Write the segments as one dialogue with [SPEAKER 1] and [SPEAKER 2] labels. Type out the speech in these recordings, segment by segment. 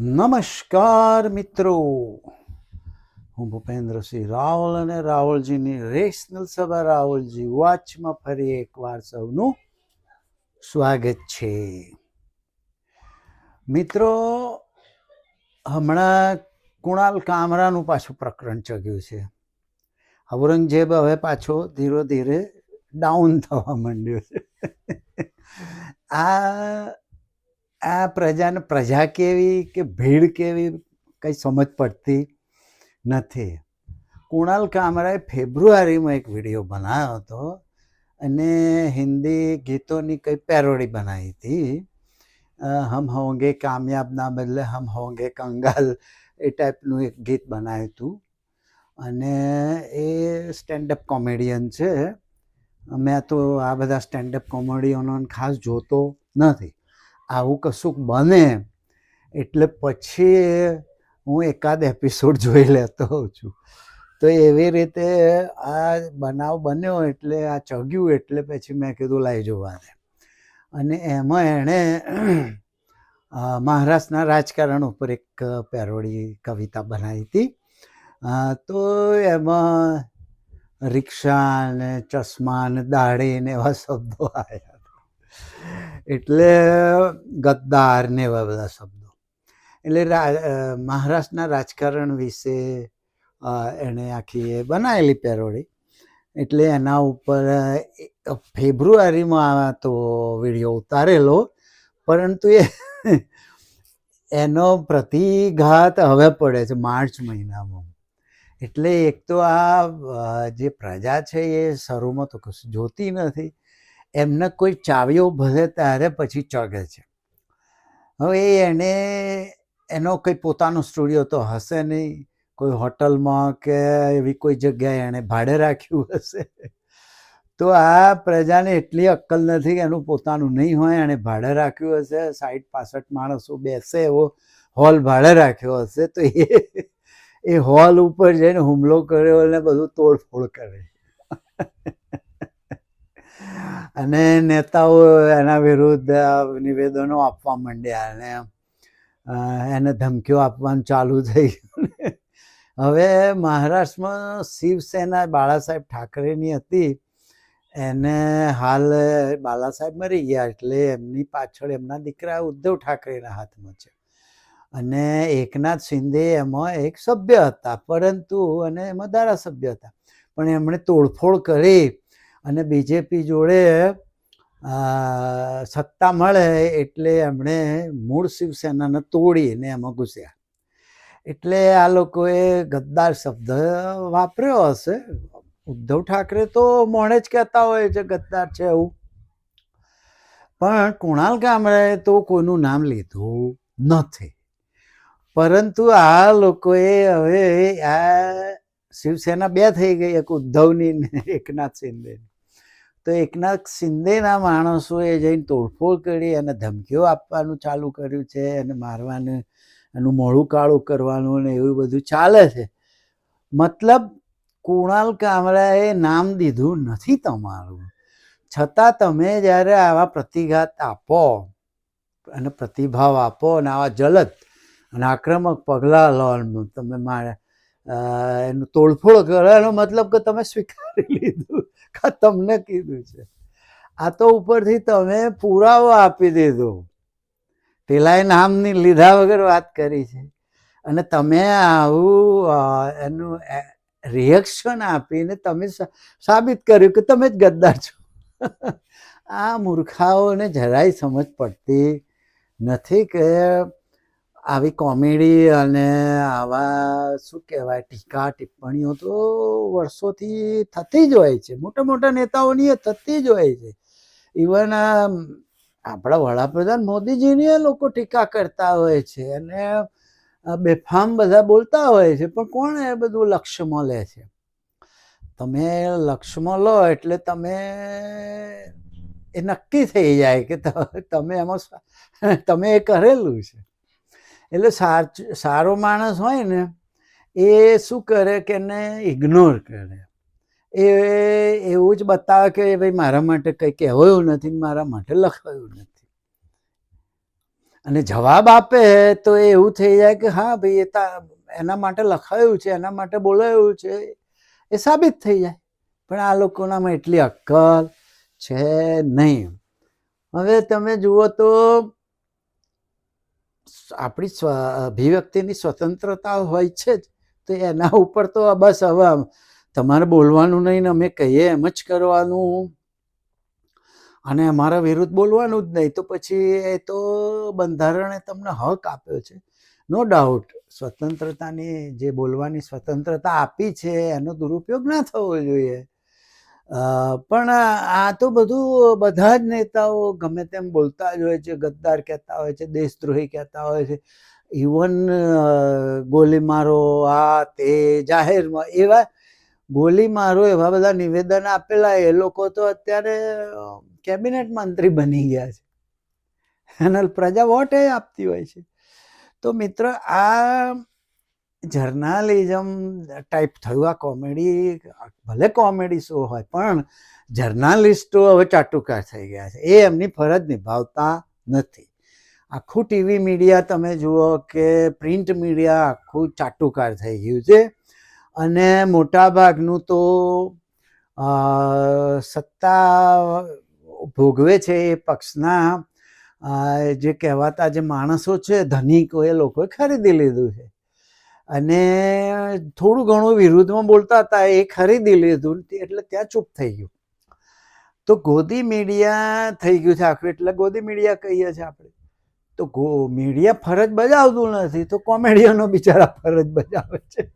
[SPEAKER 1] નમસ્કાર મિત્રો. હું ભૂપેન્દ્રસિંહ રાવલ અને રાવલજીની રેશનલ સભા રાવલજી વાચમાં ફરી એકવાર સૌનું સ્વાગત છે. મિત્રો, હમણાં કુણાલ કામરાનું પાછું પ્રકરણ ચગ્યું છે. ઔરંગઝેબ હવે પાછો ધીરે ધીરે ડાઉન થવા માંડ્યો છે. આ આ પ્રજાને, પ્રજા કેવી કે ભીડ કેવી કંઈ સમજ પડતી નથી. કુણાલ કામરાએ ફેબ્રુઆરીમાં એક વીડિયો બનાવ્યો હતો અને હિન્દી ગીતોની કંઈ પેરોડી બનાવી હતી. હમ હોંગે કામયાબના બદલે હમ હોંગે કંગાલ એ ટાઈપનું એક ગીત બનાવ્યું હતું. અને એ સ્ટેન્ડઅપ કોમેડિયન છે. મેં તો આ બધા સ્ટેન્ડઅપ કોમેડિયનો ખાસ જોતો નથી. આવું કશુંક બને, એટલે પછી હું એકાદ એપિસોડ જોઈ લેતો હોઉં છું. તો એવી રીતે આ બનાવ બન્યો એટલે આ ચગ્યું એટલે પછી મેં કીધું લાવી જોવાને. અને એમાં એણે મહારાષ્ટ્રના રાજકારણ ઉપર એક પેરોડી કવિતા બનાવી હતી. તો એમાં રિક્ષા ને ચશ્મા ને દાઢી ને એવા શબ્દો આવ્યા. એટલે ગદ્દાર ને એવા બધા શબ્દો. એટલે મહારાષ્ટ્રના રાજકારણ વિશે એણે આખી એ બનાવેલી પેરોડી. એટલે એના ઉપર ફેબ્રુઆરીમાં તો વીડિયો ઉતારેલો, પરંતુ એ એનો પ્રતિઘાત હવે પડે છે માર્ચ મહિનામાં. એટલે એક તો આ જે પ્રજા છે એ શરૂમાં તો કશું જોતી નથી. એમને કોઈ ચાવીઓ ભરે ત્યારે પછી ચગે છે. હવે એને, એનો કંઈ પોતાનો સ્ટુડિયો તો હશે નહીં. કોઈ હોટલમાં કે એવી કોઈ જગ્યાએ એણે ભાડે રાખ્યું હશે. તો આ પ્રજાને એટલી અક્કલ નથી કે એનું પોતાનું નહીં હોય, એણે ભાડે રાખ્યું હશે. સાઠ પાસઠ માણસો બેસે એવો હોલ ભાડે રાખ્યો હશે. તો એ એ હોલ ઉપર જઈને હુમલો કર્યો અને બધું તોડફોડ કરે. અને નેતાઓ એના વિરુદ્ધ નિવેદનો આપવા માંડ્યા અને એને ધમકીઓ આપવાનું ચાલુ થઈ હવે મહારાષ્ટ્રમાં શિવસેના બાળા સાહેબ ઠાકરેની હતી. એને હાલ બાલા સાહેબ મરી ગયા એટલે એમની પાછળ એમના દીકરા ઉદ્ધવ ઠાકરેના હાથમાં છે. અને એકનાથ શિંદે એમાં એક સભ્ય હતા, પરંતુ, અને એમાં ધારાસભ્ય હતા. પણ એમણે તોડફોડ કરી અને બીજેપી જોડે સત્તા મળે એટલે એમણે મૂળ શિવસેનાને તોડીને એમાં ઘૂસ્યા. એટલે આ લોકોએ ગદ્દાર શબ્દ વાપર્યો હશે. ઉદ્ધવ ઠાકરે તો મોણે જ કહેતા હોય છે ગદ્દાર છે એવું. પણ કુણાલ ગામડાએ તો કોઈનું નામ લીધું નથી. પરંતુ આ લોકોએ હવે આ શિવસેના બે થઈ ગઈ, એક ઉદ્ધવની ને એકનાથ શિંદેની તો એકનાથ શિંદેના માણસોએ જઈને તોડફોડ કરી અને ધમકીઓ આપવાનું ચાલુ કર્યું છે અને મારવાનું એનું મોડું કાળું કરવાનું ને એવું બધું ચાલે છે. મતલબ કુણાલ કામરાએ નામ દીધું નથી તમારું. છતાં તમે જ્યારે આવા પ્રતિઘાત આપો અને પ્રતિભાવ આપો અને આવા જલદ અને આક્રમક પગલાં લો, તમે મારે એનું તોડફોડ કરવાનો મતલબ કે તમે સ્વીકારી લીધું, કા તમને કીધું છે. આ તો ઉપરથી તમે પુરાવો આપી દીધો. પેલાએ નામની લીધા વગર વાત કરી છે. અને તમે આવું એનું રિએક્શન આપીને તમે સાબિત કર્યું કે તમે જ ગદ્દાર છો. આ મૂર્ખાઓને જરાય સમજ પડતી નથી કે આવી કોમેડી અને આવા શું કહેવાય, ટીકા, ટિપ્પણીઓ તો વર્ષોથી થતી જ હોય છે. મોટા મોટા નેતાઓની એ થતી જ હોય છે. ઇવન આપણા વડાપ્રધાન મોદીજીની લોકો ટીકા કરતા હોય છે અને બેફામ બધા બોલતા હોય છે, પણ કોણ એ બધું લક્ષ્યમાં લે છે? તમે લક્ષ્યમાં લો એટલે તમે, એ નક્કી થઈ જાય કે તમે એમાં તમે એ કરેલું છે. એટલે સારો માણસ હોય ને, એ શું કરે કે એને ઇગ્નોર કરે. એ એવું જ બતાવે કે ભાઈ મારા માટે કંઈ કહેવાયું નથી મારા માટે લખાયું નથી. અને જવાબ આપે તો એ એવું થઈ જાય કે હા ભાઈ એ તા, એના માટે લખાયું છે, એના માટે બોલાયું છે. એ સાબિત થઈ જાય. પણ આ લોકોનામાં એટલી અક્કલ છે નહીં. હવે તમે જુઓ તો આપણી સ્વ, અભિવ્યક્તિની સ્વતંત્રતા હોય છે જ, તો એના ઉપર તો બસ હવે તમારે બોલવાનું નહીં ને અમે કહીએ એમ જ કરવાનું. અને અમારા વિરુદ્ધ બોલવાનું જ નહીં, તો પછી એ તો બંધારણે તમને હક આપ્યો છે. નો ડાઉટ સ્વતંત્રતાની જે બોલવાની સ્વતંત્રતા આપી છે, એનો દુરુપયોગ ના થવો જોઈએ. પણ આ તો બધું બધા જ નેતાઓ ગમે તેમ બોલતા જ હોય છે, ગદ્દાર કહેતા હોય છે, દેશદ્રોહી કહેતા હોય છે. ઇવન ગોલી મારો આ તે જાહેરમાં એવા ગોલી મારો એવા બધા નિવેદન આપેલા એ લોકો તો અત્યારે કેબિનેટ મંત્રી બની ગયા છે. અને પ્રજા વોટ આપતી હોય છે. તો મિત્ર, આ જર્નાલિઝમ ટાઈપ થયું. આ કોમેડી ભલે કોમેડી શો હોય, પણ જર્નાલિસ્ટો હવે ચાટુકાર થઈ ગયા છે. એ એમની ફરજ નિભાવતા નથી. આખું ટીવી મીડિયા તમે જુઓ કે પ્રિન્ટ મીડિયા આખું ચાટુકાર થઈ ગયું છે. અને મોટાભાગનું તો સત્તા ભોગવે છે એ પક્ષના જે કહેવાતા જે માણસો છે, ધનિકો એ લોકોએ ખરીદી લીધું છે. અને થોડું ઘણું વિરુદ્ધમાં બોલતા હતા, એ ખરીદી લીધું, એટલે ત્યાં ચૂપ થઈ ગયું. તો ગોદી મીડિયા થઈ ગયું છે આખું, એટલે ગોદી મીડિયા કહીએ છીએ આપણે. તો ગો, મીડિયા ફરજ બજાવતું નથી, તો કોમેડિયનો બિચારા ફરજ બજાવે છે.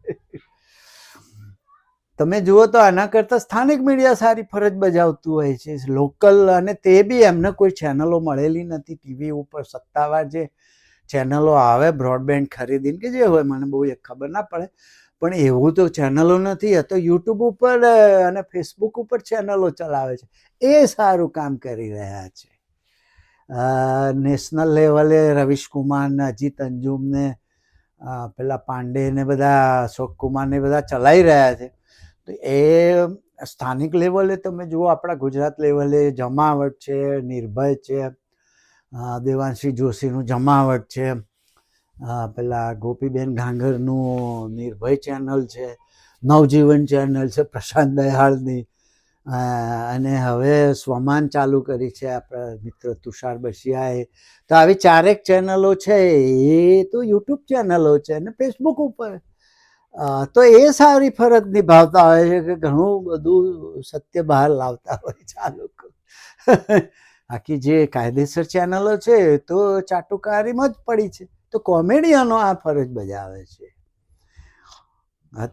[SPEAKER 1] તમે જુઓ તો આના કરતાં સ્થાનિક મીડિયા સારી ફરજ બજાવતું હોય છે. લોકલ અને તે બી એમને કોઈ ચેનલો મળેલી નથી, ટીવી ઉપર સત્તાવાર જે ચેનલો આવે બ્રોડબેન્ડ ખરીદીને કે જે હોય, મને બહુ ખબર ના પડે. પણ એવું તો ચેનલો નથી તો યુટ્યુબ ઉપર અને ફેસબુક ઉપર ચેનલો ચલાવે છે. એ સારું કામ કરી રહ્યા છે. નેશનલ લેવલે રવીશ કુમાર ને અજીત અંજુમને પેલા પાંડે ને બધા, અશોક કુમારને બધા ચલાવી રહ્યા છે. તો એ સ્થાનિક લેવલે તમે જુઓ, આપણા ગુજરાત લેવલે જમાવટ છે, નિર્ભય છે. દેવાંશી જોશીનું જમાવટ છે. પેલા ગોપીબેન ઘાંઘરનું નિર્ભય ચેનલ છે. નવજીવન ચેનલ છે પ્રશાંત દયાળની. અને હવે સ્વમાન ચાલુ કરી છે આપણા મિત્ર તુષાર બસિયાએ. તો આવી ચારેક ચેનલો છે, એ તો યુટ્યુબ ચેનલો છે અને ફેસબુક ઉપર. તો એ સારી ફરજ નિભાવતા હોય છે કે ઘણું બધું સત્ય બહાર લાવતા હોય છે બાકી જે કાયદેસર ચેનલો છે તો ચાટુકારીમાં જ પડી છે. તો કોમેડિયનો આ ફરજ બજાવે છે.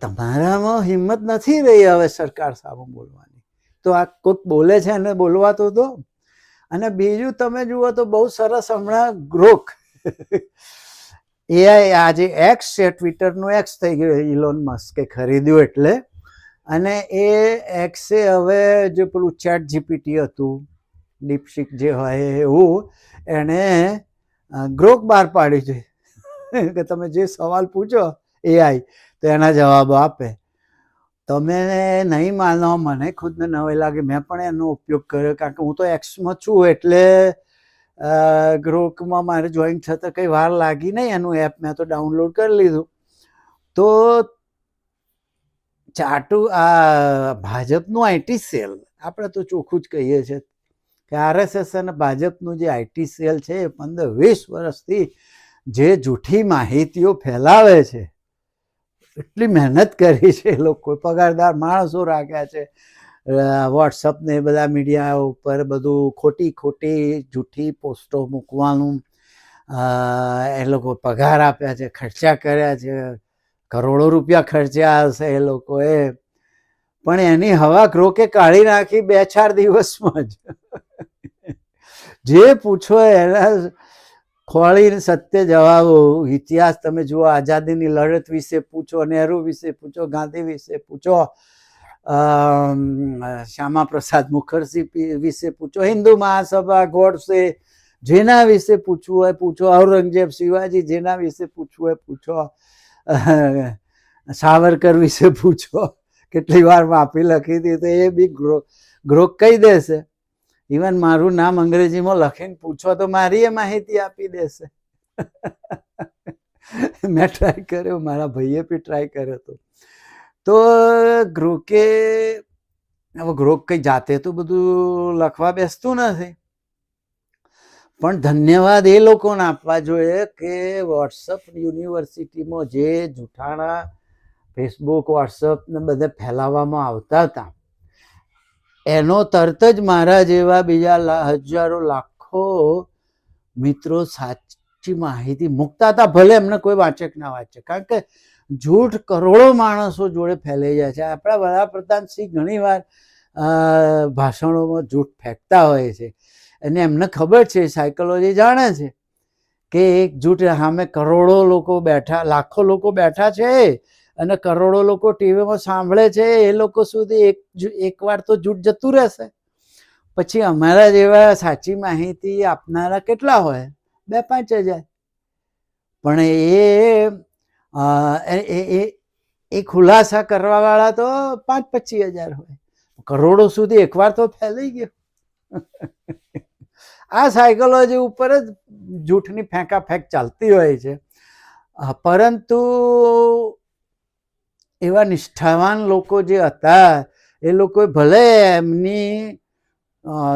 [SPEAKER 1] તમારામાં હિંમત નથી રહી હવે સરકાર સામે બોલવાની. તો આ કોઈક બોલે છે એને બોલવા તો. અને બીજું તમે જુઓ તો બહુ સરસ હમણાં ગ્રોક એઆઈ આજે એક્સ છે ટ્વિટરનું એક્સ થઈ ગયું ઇલોન મસ્કે ખરીદ્યું એટલે. અને એ એક્સે હવે જે પેલું ચેટ જીપીટી હતું ડીપશીક જે હોય એવું એણે ગ્રોક બહાર પાડી છે. કે તમે જે સવાલ પૂછો એઆઈ તો એના જવાબો આપે. તમે નહીં માનો, મને ખુદને નવાઈ લાગે, મેં પણ એનો ઉપયોગ કર્યો, કારણ કે હું તો એક્સમાં છું એટલે ગ્રોકમાં મારે જોઈન થતાં કંઈ વાર લાગી નહીં એનું એપ, મેં તો ડાઉનલોડ કરી લીધું. તો ચાટુ, આ, ભાજપનું આઈટી સેલ, આપણે તો ચોખ્ખું જ કહીએ છીએ કે આરએસએસ અને ભાજપનું જે આઈટી સેલ છે એ પંદર વીસ વર્ષથી જે જૂઠી માહિતીઓ ફેલાવે છે, એટલી મહેનત કરી છે એ લોકો. પગારદાર માણસો રાખ્યા છે. વોટ્સઅપ ને બધા મીડિયા ઉપર બધું ખોટી ખોટી જૂઠી પોસ્ટો મૂકવાનું. એ લોકો પગાર આપ્યા છે, ખર્ચા કર્યા છે. કરોડો રૂપિયા ખર્ચ્યા હશે એ લોકોએ. પણ એની હવા ક્રોકે કાઢી નાખી બે ચાર દિવસમાં જ. જે પૂછો એના ખોળીને સત્ય જવાબો, ઇતિહાસ તમે જુઓ, આઝાદીની લડત વિશે પૂછો, નહેરુ વિશે પૂછો, ગાંધી વિશે પૂછો શ્યામા પ્રસાદ મુખર્જી વિશે પૂછો, હિન્દુ મહાસભા ગોડસે જેના વિશે પૂછવું હોય પૂછો, ઔરંગઝેબ શિવાજી જેના વિશે પૂછવું હોય પૂછો સાવરકર વિશે પૂછો. કેટલી વાર માફી લખી હતી તો એ બી ગ્રો ગ્રોક કહી દેશે. ઇવન મારું નામ અંગ્રેજીમાં લખીને પૂછો તો મારી એ માહિતી આપી દેશે. મેં ટ્રાય કર્યો, મારા ભાઈએ બી ટ્રાય કર્યો હતો. તો ગ્રોકે હવે ગ્રોક કંઈ જાતે તો બધું લખવા બેસતું નથી. પણ ધન્યવાદ એ લોકોને આપવા જોઈએ કે વોટ્સઅપ યુનિવર્સિટીમાં જે જૂઠાણા ફેસબુક વોટ્સઅપ ને બધે ફેલાવવામાં આવતા હતા. એનો તરત જ મારા જેવા બીજા હજારો, લાખો મિત્રો સાચી માહિતી મૂકતા હતા. ભલે એમને કોઈ વાંચક ના વાંચે. કારણ કે જૂઠ કરોડો માણસો જોડે ફેલાઈ જાય છે. આપણા વડાપ્રધાન શ્રી ઘણીવાર ભાષણોમાં જૂઠ ફેંકતા હોય છે. અને એમને ખબર છે સાયકોલોજી જાણે છે કે એક જૂઠ સામે કરોડો લોકો બેઠા, લાખો લોકો બેઠા છે. અને કરોડો લોકો ટીવીમાં સાંભળે છે, એ લોકો સુધી એક એકવાર તો જૂઠ જતું રહેશે. પછી અમારા જેવા સાચી માહિતી આપનારા કેટલા હોય? બે પાંચ હજાર. પણ એ- એ ખુલાસા કરવાવાળા તો પાંચ પચીસ હજાર હોય. કરોડો સુધી એકવાર તો ફેલાઈ ગયો. આ સાયકોલોજી ઉપર જ જૂઠની ફેંકા ફેંક ચાલતી હોય છે. પરંતુ એવા નિષ્ઠાવાન લોકો જે હતા, એ લોકોએ ભલે એમની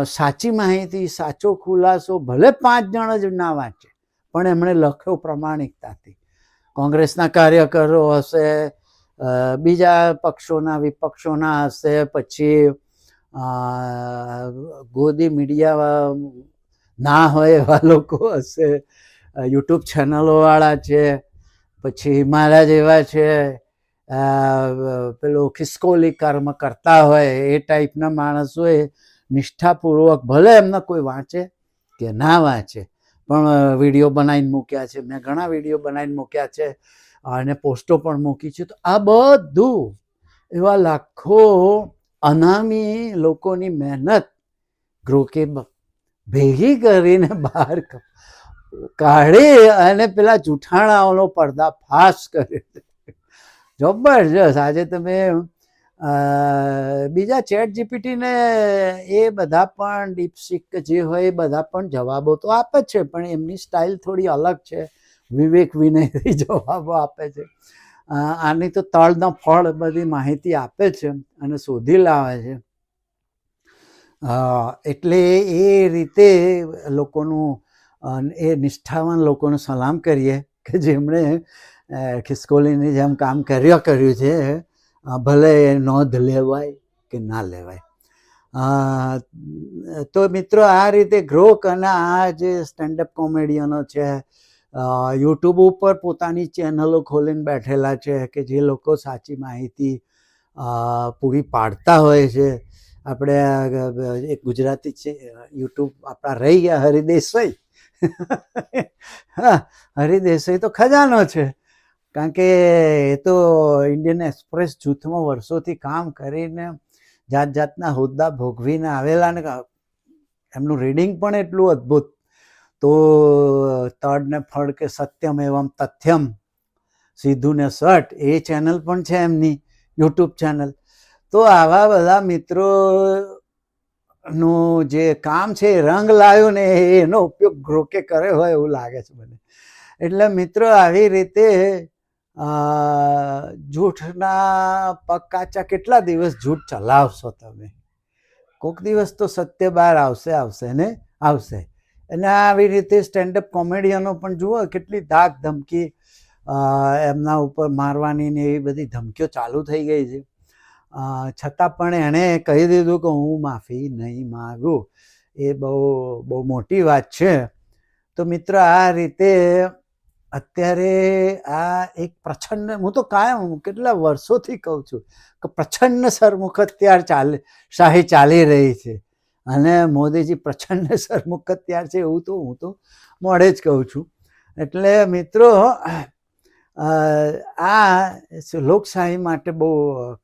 [SPEAKER 1] સાચી માહિતી, સાચો ખુલાસો, ભલે પાંચ જણ જ ના વાંચે, પણ એમણે લખ્યો પ્રમાણિકતાથી. કોંગ્રેસના કાર્યકરો હશે બીજા પક્ષોના વિપક્ષોના હશે, પછી ગોદી મીડિયા ના હોય એવા લોકો હશે યુટ્યુબ ચેનલોવાળા છે, પછી મારા જેવા છે પેલું ખિસકોલી કર્મ કરતા હોય એ ટાઈપના માણસોએ નિષ્ઠાપૂર્વક ભલે એમને કોઈ વાંચે કે ના વાંચે, પણ વીડિયો બનાવીને મૂક્યા છે. મેં ઘણા વીડિયો બનાવીને મૂક્યા છે અને પોસ્ટો પણ મૂકી છે. તો આ બધું એવા લાખો અનામી લોકોની મહેનત ગ્રોકે બ- ભેગી કરીને બહાર ક- કાઢી અને પેલા જૂઠાણાઓનો પર્દાફાશ કર્યો. જબરજસ્ત. આજે તમે બીજા ચેટ જીપીટીને એ બધા પણ ડીપસીક જે હોય એ બધા પણ જવાબો તો આપે જ છે, પણ એમની સ્ટાઇલ થોડી અલગ છે. વિવેક વિનયથી જવાબો આપે છે. આની તો તળના ફળ બધી માહિતી આપે છે અને શોધી લાવે છે. એટલે એ રીતે લોકોનું એ નિષ્ઠાવાન લોકોનું સલામ કરીએ. કે જેમણે ખિસકોલીની જેમ કામ કર્યા કર્યું છે ભલે એ નોંધ લેવાય કે ના લેવાય. તો મિત્રો આ રીતે ગ્રોક અને આ જે સ્ટેન્ડઅપ કોમેડિયનો છે યુટ્યુબ ઉપર પોતાની ચેનલો ખોલીને બેઠેલા છે કે જે લોકો સાચી માહિતી પૂરી પાડતા હોય છે. આપણે એક ગુજરાતી છે યુટ્યુબ આપણા રહી ગયા હરિદેસાઈ. હા, હરિદેસાઈ તો ખજાનો છે. કારણ કે એ તો ઇન્ડિયન એક્સપ્રેસ જૂથમાં વર્ષોથી કામ કરીને જાત જાતના હોદ્દા ભોગવીને આવેલા ને એમનું રીડિંગ પણ એટલું અદ્ભુત. તો તડ ને ફળ કે સત્યમ એવમ તથ્યમ સીધું ને સટ એ ચેનલ પણ છે એમની યુટ્યુબ ચેનલ તો આવા બધા મિત્રો નું જે કામ છે રંગ લાવ્યો ને એનો ઉપયોગ ગ્રોકે કર્યો હોય એવું લાગે છે મને. એટલે મિત્રો, આવી રીતે જૂઠના પગ કાચા કેટલા દિવસ જૂઠ ચલાવશો તમે? કોક દિવસ તો સત્ય બહાર આવશે આવશે ને? આવશે. અને આવી રીતે સ્ટેન્ડઅપ કોમેડિયનો પણ જુઓ, કેટલી ધાક ધમકી એમના ઉપર મારવાની ને એવી બધી ધમકીઓ ચાલુ થઈ ગઈ છે. છતાં પણ એણે કહી દીધું કે હું માફી નહીં માગું. એ બહુ બહુ મોટી વાત છે. તો મિત્ર, આ રીતે અત્યારે આ એક પ્રચંડ હું તો કાયમ કેટલા વર્ષોથી કહું છું કે પ્રચંડ સરમુખત્યાર ચાલે, શાહી ચાલી રહી છે. અને મોદીજી પ્રચંડ સરમુખત્યાર છે એવું તો હું તો મોડે જ કહું છું. એટલે મિત્રો આ લોકશાહી માટે બહુ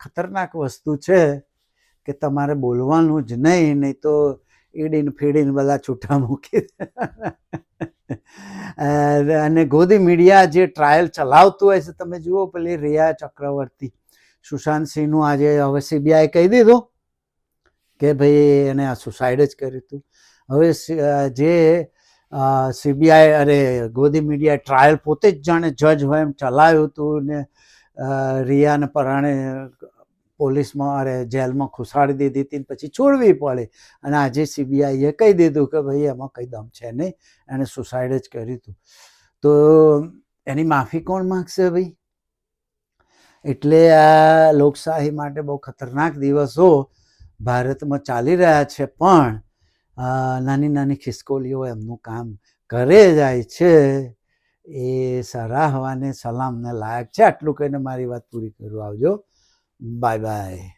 [SPEAKER 1] ખતરનાક વસ્તુ છે કે તમારે બોલવાનું જ નહીં નહીં તો ઈડીને, ફીડીને બધા છૂટા મૂકી અને ગોદી મીડિયા જે ટ્રાયલ ચલાવતું હોય છે, તમે જુઓ પેલી રિયા ચક્રવર્તી. સુશાંત સિંહનું આજે હવે સીબીઆઈ કહી દીધું કે ભાઈ એને આ સુસાઇડ જ કર્યું હતું. હવે જે સીબીઆઈ અરે ગોદી મીડિયા ટ્રાયલ પોતે જ જાણે જજ હોય એમ ચલાવ્યું હતું ને રિયાને પરાણે પોલીસમાં અરે જેલમાં ખુશાડી દીધી હતી પછી છોડવી પડી. અને આજે સીબીઆઈએ કહી દીધું કે ભાઈ એમાં કંઈ દમ છે નહીં. એણે સુસાઇડ જ કર્યું હતું. તો એની માફી કોણ માગશે ભાઈ? એટલે આ લોકશાહી માટે બહુ ખતરનાક દિવસો ભારતમાં ચાલી રહ્યા છે. પણ નાની નાની ખિસકોલીઓ એમનું કામ કરે જાય છે, એ સરાહવાને, સલામને લાયક છે. આટલું કહીને મારી વાત પૂરી કરું. આવજો. Bye bye.